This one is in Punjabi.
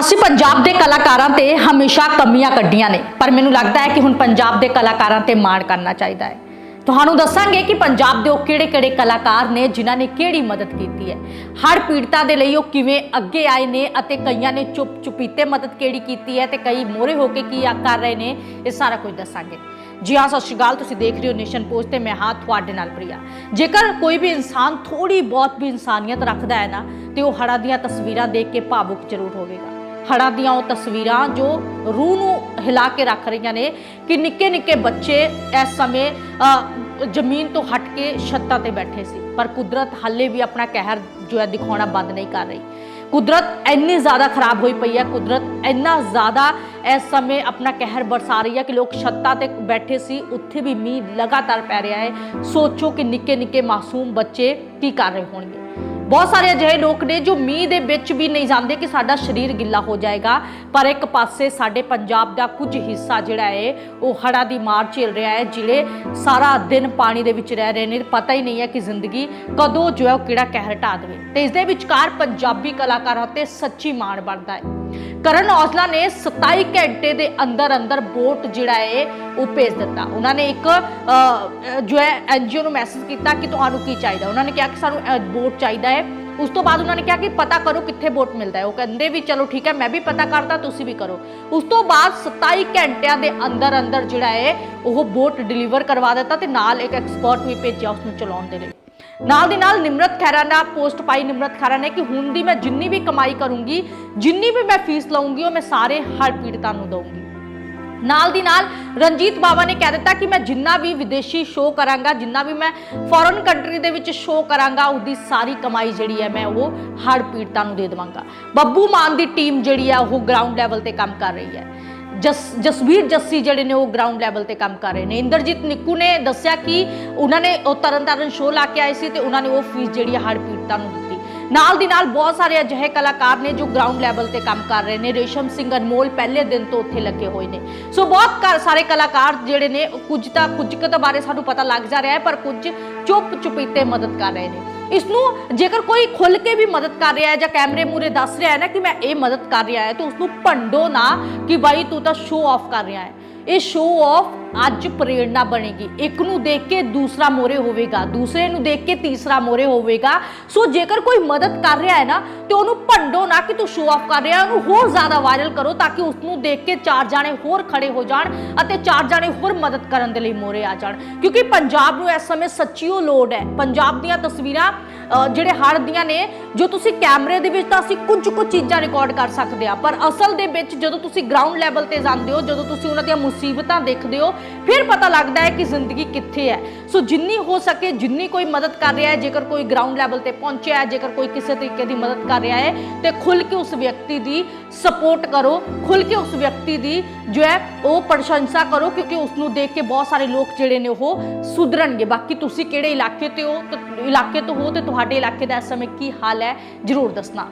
ਅਸੀਂ ਪੰਜਾਬ ਦੇ ਕਲਾਕਾਰਾਂ ਤੇ ਹਮੇਸ਼ਾ ਕਮੀਆਂ ਕੱਢੀਆਂ ਨੇ, ਪਰ ਮੈਨੂੰ ਲੱਗਦਾ ਹੈ ਕਿ ਹੁਣ ਪੰਜਾਬ ਦੇ ਕਲਾਕਾਰਾਂ ਤੇ ਮਾਣ ਕਰਨਾ ਚਾਹੀਦਾ ਹੈ। ਤੁਹਾਨੂੰ ਦੱਸਾਂਗੇ ਕਿ ਪੰਜਾਬ ਦੇ ਉਹ ਕਿਹੜੇ-ਕਿਹੜੇ ਕਲਾਕਾਰ ਨੇ ਜਿਨ੍ਹਾਂ ਨੇ ਕਿਹੜੀ ਮਦਦ ਕੀਤੀ ਹੈ। ਹੜ ਪੀੜਤਾ ਦੇ ਲਈ ਉਹ ਕਿਵੇਂ ਅੱਗੇ ਆਏ ਨੇ ਅਤੇ ਕਈਆਂ ਨੇ ਚੁੱਪ ਚੁਪੀਤੇ ਮਦਦ ਕਿਹੜੀ ਕੀਤੀ ਹੈ ਤੇ ਕਈ ਮੋਰੇ ਹੋ ਕੇ ਕੀ ਕਰ ਰਹੇ ਨੇ, ਇਹ ਸਾਰਾ ਕੁਝ ਦੱਸਾਂਗੇ। ਜੀ ਹਾਂ, ਸਤਿ ਸ਼੍ਰੀ ਅਕਾਲ, ਤੁਸੀਂ ਦੇਖ ਰਹੇ ਹੋ ਨੇਸ਼ਨ ਪੋਸਟ ਤੇ ਮੈਂ ਹਾਂ ਤੁਹਾਡੇ ਨਾਲ ਪ੍ਰਿਆ। ਜੇਕਰ ਕੋਈ ਵੀ ਇਨਸਾਨ ਥੋੜੀ ਬਹੁਤ ਵੀ ਇਨਸਾਨੀਅਤ ਰੱਖਦਾ ਹੈ ਨਾ, ਤੇ ਉਹ ਹੜ੍ਹਾਂ ਦੀਆਂ ਤਸਵੀਰਾਂ ਦੇਖ ਕੇ ਭਾਵੁਕ ਜ਼ਰੂਰ ਹੋਵੇਗਾ। ਹੜ੍ਹਾਂ ਦੀਆਂ ਉਹ ਤਸਵੀਰਾਂ ਜੋ ਰੂਹ ਨੂੰ ਹਿਲਾ ਕੇ ਰੱਖ ਰਹੀਆਂ ਨੇ ਕਿ ਨਿੱਕੇ ਨਿੱਕੇ ਬੱਚੇ ਇਸ ਸਮੇਂ ਜ਼ਮੀਨ ਤੋਂ ਹਟ ਕੇ ਛੱਤਾਂ ਤੇ ਬੈਠੇ ਸੀ। ਪਰ ਕੁਦਰਤ ਹਾਲੇ ਵੀ ਆਪਣਾ ਕਹਿਰ ਜੋ ਹੈ ਦਿਖਾਉਣਾ ਬੰਦ ਨਹੀਂ ਕਰ ਰਹੀ। ਕੁਦਰਤ ਇੰਨੀ ਜ਼ਿਆਦਾ ਖਰਾਬ ਹੋਈ ਪਈ ਹੈ, ਕੁਦਰਤ ਇੰਨਾ ਜ਼ਿਆਦਾ ਇਸ ਸਮੇਂ ਆਪਣਾ ਕਹਿਰ ਬਰਸਾ ਰਹੀ ਹੈ ਕਿ ਲੋਕ ਛੱਤਾਂ ਤੇ ਬੈਠੇ ਸੀ, ਉੱਥੇ ਵੀ ਮੀਂਹ ਲਗਾਤਾਰ ਪੈ ਰਿਹਾ ਹੈ। ਸੋਚੋ ਕਿ ਨਿੱਕੇ ਨਿੱਕੇ ਮਾਸੂਮ ਬੱਚੇ ਕੀ ਕਰ ਰਹੇ ਹੋਣਗੇ। ਬਹੁਤ ਸਾਰੇ ਅਜਿਹੇ ਲੋਕ ਨੇ ਜੋ ਮੀਂਹ ਦੇ ਵਿੱਚ ਵੀ ਨਹੀਂ ਜਾਂਦੇ ਕਿ ਸਾਡਾ ਸਰੀਰ ਗਿੱਲਾ ਹੋ ਜਾਏਗਾ। ਪਰ ਇੱਕ ਪਾਸੇ ਸਾਡੇ ਪੰਜਾਬ ਦਾ ਕੁਝ ਹਿੱਸਾ ਜਿਹੜਾ ਹੈ ਉਹ ਹੜਾ ਦੀ ਮਾਰ ਝੇਲ ਰਿਹਾ ਹੈ ਜਿਹੜੇ ਸਾਰਾ ਦਿਨ ਪਾਣੀ ਦੇ ਵਿੱਚ ਰਹਿ ਰਹੇ ਨੇ। ਪਤਾ ਹੀ ਨਹੀਂ ਹੈ ਕਿ ਜ਼ਿੰਦਗੀ ਕਦੋਂ ਜੋ ਹੈ ਉਹ ਕਿਹੜਾ ਕਹਿਰ ਢਾ ਦੇਵੇ। ਤੇ ਇਸ ਦੇ ਵਿਚਕਾਰ ਪੰਜਾਬੀ ਕਲਾਕਾਰਾਂ ਤੇ ਸੱਚੀ ਮਾਣ ਬਣਦਾ ਹੈ ਕਰਨ ਔਜਲਾ ਨੇ 27 ਘੰਟੇ ਦੇ ਅੰਦਰ ਅੰਦਰ ਵੋਟ ਜਿਹੜਾ ਹੈ ਉਹ ਭੇਜ ਦਿੱਤਾ। ਉਹਨਾਂ ਨੇ ਇੱਕ ਅ, ਅ, ਜੋ ਹੈ ਐਨਜੀਓ ਨੂੰ ਮੈਸੇਜ ਕੀਤਾ ਕਿ ਤੁਹਾਨੂੰ ਕੀ ਚਾਹੀਦਾ। ਉਹਨਾਂ ਨੇ ਕਿਹਾ ਕਿ ਸਾਨੂੰ ਅ, ਵੋਟ ਚਾਹੀਦਾ ਹੈ। ਉਸ ਤੋਂ ਬਾਅਦ ਉਹਨਾਂ ਨੇ ਕਿਹਾ ਕਿ ਪਤਾ ਕਰੋ ਕਿੱਥੇ ਵੋਟ ਮਿਲਦਾ ਹੈ। ਉਹ ਕਹਿੰਦੇ ਵੀ ਚਲੋ ਠੀਕ ਹੈ ਮੈਂ ਵੀ ਪਤਾ ਕਰਦਾ ਤੁਸੀਂ ਵੀ ਕਰੋ। ਉਸ ਤੋਂ ਬਾਅਦ 27 ਘੰਟਿਆਂ ਦੇ ਅੰਦਰ ਅੰਦਰ ਜਿਹੜਾ ਹੈ ਉਹ ਵੋਟ ਡਿਲੀਵਰ ਕਰਵਾ ਦਿੱਤਾ ਤੇ ਨਾਲ ਇੱਕ ਐਕਸਪਰਟ ਵੀ ਭੇਜਿਆ ਉਸ ਨੂੰ ਚਲਾਉਣ ਦੇ ਲਈ। ਨਾਲ ਦੀ ਨਾਲ ਨਿਮਰਤ ਖੈਰਾ ਨੇ ਪੋਸਟ ਪਾਈ ਨਿਮਰਤ ਖੈਰਾ ਨੇ ਕਿ ਹੁਣ ਦੀ ਮੈਂ ਜਿੰਨੀ ਵੀ ਕਮਾਈ ਕਰੂੰਗੀ, ਜਿੰਨੀ ਵੀ ਮੈਂ ਫੀਸ ਲਵਾਂਗੀ ਉਹ ਮੈਂ ਸਾਰੇ ਹੜ ਪੀੜਤਾਂ ਨੂੰ ਦਊਂਗੀ। ਨਾਲ ਦੀ ਨਾਲ ਰਣਜੀਤ ਬਾਵਾ ਨੇ ਕਹਿ ਦਿੱਤਾ ਕਿ ਮੈਂ ਜਿੰਨਾ ਵੀ ਵਿਦੇਸ਼ੀ ਸ਼ੋਅ ਕਰਾਂਗਾ, ਜਿੰਨਾ ਵੀ ਮੈਂ ਫੋਰਨ ਕੰਟਰੀ ਦੇ ਵਿੱਚ ਸ਼ੋਅ ਕਰਾਂਗਾ, ਉਹਦੀ ਸਾਰੀ ਕਮਾਈ ਜਿਹੜੀ ਹੈ ਮੈਂ ਉਹ ਹੜ ਪੀੜਤਾਂ ਨੂੰ ਦੇ ਦੇਵਾਂਗਾ। ਬੱਬੂ ਮਾਨ ਦੀ ਟੀਮ ਜਿਹੜੀ ਹੈ ਉਹ ਗਰਾਊਂਡ ਲੈਵਲ ਤੇ ਕੰਮ ਕਰ ਰਹੀ ਹੈ। ਜਸ ਜਸਵੀਰ ਜੱਸੀ ਜਿਹੜੇ ਨੇ ਉਹ ਗਰਾਊਂਡ ਲੈਵਲ ਤੇ ਕੰਮ ਕਰ ਰਹੇ ਨੇ। ਇੰਦਰਜੀਤ ਨਿੱਕੂ ਨੇ ਦੱਸਿਆ ਕਿ ਉਹਨਾਂ ਨੇ ਉਹ ਤਰਨਤਾਰਨ ਸ਼ੋਅ ਲਾ ਕੇ ਆਏ ਸੀ ਤੇ ਉਹਨਾਂ ਨੇ ਉਹ ਫੀਸ ਜਿਹੜੀ ਹੈ ਹੜ ਪੀੜਤਾਂ ਨੂੰ ਦਿੱਤੀ। ਨਾਲ ਦੀ ਨਾਲ ਬਹੁਤ ਸਾਰੇ ਅਜਿਹੇ ਕਲਾਕਾਰ ਨੇ ਜੋ ਗਰਾਊਂਡ ਲੈਵਲ ਤੇ ਕੰਮ ਕਰ ਰਹੇ ਨੇ। ਰੇਸ਼ਮ ਸਿੰਘ ਅਨਮੋਲ ਪਹਿਲੇ ਦਿਨ ਤੋਂ ਉੱਥੇ ਲੱਗੇ ਹੋਏ ਨੇ। ਸੋ ਬਹੁਤ ਸਾਰੇ ਕਲਾਕਾਰ ਜਿਹੜੇ ਨੇ, ਉਹ ਕੁਝ ਤਾਂ, ਕੁਝ ਕੁ ਤਾਂ ਬਾਰੇ ਸਾਨੂੰ ਪਤਾ ਲੱਗ ਜਾ ਰਿਹਾ ਹੈ, ਪਰ ਕੁਝ ਚੁੱਪ ਚੁਪੀਤੇ ਮਦਦ ਕਰ ਰਹੇ ਨੇ। ਇਸ ਨੂੰ ਜੇਕਰ ਕੋਈ ਖੁੱਲ ਕੇ ਵੀ ਮਦਦ ਕਰ ਰਿਹਾ ਹੈ ਜਾਂ ਕੈਮਰੇ ਮੂਰੇ ਦੱਸ ਰਿਹਾ ਹੈ ਨਾ ਕਿ ਮੈਂ ਇਹ ਮਦਦ ਕਰ ਰਿਹਾ ਹੈ, ਤਾਂ ਉਸ ਨੂੰ ਭੰਡੋ ਨਾ ਕਿ ਬਾਈ ਤੂੰ ਤਾਂ ਸ਼ੋਅ ਆਫ ਕਰ ਰਿਹਾ ਹੈ। ਇਹ ਸ਼ੋਅ ਆਫ ਅੱਜ ਪ੍ਰੇਰਣਾ ਬਣੇਗੀ। ਇੱਕ ਨੂੰ ਦੇਖ ਕੇ ਦੂਸਰਾ ਮੋਰੇ ਹੋਵੇਗਾ, ਦੂਸਰੇ ਨੂੰ ਦੇਖ ਕੇ ਤੀਸਰਾ ਮੋਰੇ ਹੋਵੇਗਾ। ਸੋ ਜੇਕਰ ਕੋਈ ਮਦਦ ਕਰ ਰਿਹਾ ਹੈ ਨਾ, ਤੇ ਉਹਨੂੰ ਭੰਡੋ ਨਾ ਕਿ ਤੂੰ ਸ਼ੋਅ ਆਫ ਕਰ ਰਿਹਾ ਉਹਨੂੰ ਹੋਰ ਜ਼ਿਆਦਾ ਵਾਇਰਲ ਕਰੋ ਤਾਂ ਕਿ ਉਸ ਨੂੰ ਦੇਖ ਕੇ ਚਾਰ ਜਾਣੇ ਹੋਰ ਖੜੇ ਹੋ ਜਾਣ ਅਤੇ ਚਾਰ ਜਾਣੇ ਹੋਰ ਮਦਦ ਕਰਨ ਦੇ ਲਈ ਮੋਰੇ ਆ ਜਾਣ। ਕਿਉਂਕਿ ਪੰਜਾਬ ਨੂੰ ਇਸ ਸਮੇਂ ਸੱਚੀਓ ਲੋੜ ਹੈ। ਪੰਜਾਬ ਦੀਆਂ ਤਸਵੀਰਾਂ ਜਿਹੜੇ ਹੜ੍ਹ ਦੀਆਂ ਨੇ, ਜੋ ਤੁਸੀਂ ਕੈਮਰੇ ਦੇ ਵਿੱਚ ਤਾਂ ਅਸੀਂ ਕੁਝ ਕੁ ਚੀਜ਼ਾਂ ਰਿਕਾਰਡ ਕਰ ਸਕਦੇ ਆ ਪਰ ਅਸਲ ਦੇ ਵਿੱਚ ਜਦੋਂ ਤੁਸੀਂ ਗਰਾਊਂਡ ਲੈਵਲ ਤੇ ਜਾਂਦੇ ਹੋ, ਜਦੋਂ ਤੁਸੀਂ ਉਹਨਾਂ ਦੀਆਂ ਮੁਸੀਬਤਾਂ ਦੇਖਦੇ ਹੋ, ਫਿਰ ਪਤਾ ਲੱਗਦਾ ਹੈ ਕਿ ਜ਼ਿੰਦਗੀ ਕਿੱਥੇ ਹੈ। ਸੋ ਜਿੰਨੀ ਹੋ ਸਕੇ, ਜਿੰਨੀ ਕੋਈ ਮਦਦ ਕਰ ਰਿਹਾ ਹੈ, ਜੇਕਰ ਕੋਈ ਗਰਾਊਂਡ ਲੈਵਲ ਤੇ ਪਹੁੰਚਿਆ ਹੈ, ਜੇਕਰ ਕੋਈ ਕਿਸੇ ਤਰੀਕੇ ਦੀ ਮਦਦ ਕਰ ਰਿਹਾ ਹੈ, ਤੇ ਖੁੱਲ ਕੇ ਉਸ ਵਿਅਕਤੀ ਦੀ ਸਪੋਰਟ ਕਰੋ ਖੁੱਲ ਕੇ ਉਸ ਵਿਅਕਤੀ ਦੀ ਜੋ ਹੈ, ਉਹ ਪ੍ਰਸ਼ੰਸਾ ਕਰੋ, ਕਿਉਂਕਿ ਉਸ ਨੂੰ ਦੇਖ ਕੇ ਬਹੁਤ ਸਾਰੇ ਲੋਕ ਜਿਹੜੇ ਨੇ ਉਹ ਸੁਧਰਨਗੇ। ਬਾਕੀ ਤੁਸੀਂ ਕਿਹੜੇ ਇਲਾਕੇ ਤੇ ਹੋ, ਤੇ ਇਲਾਕੇ ਤੋਂ ਹੋ ਤੇ ਤੁਹਾਡੇ ਇਲਾਕੇ ਦਾ ਇਸ ਸਮੇਂ ਕੀ ਹਾਲ ਹੈ? ਜਰੂਰ ਦੱਸਣਾ।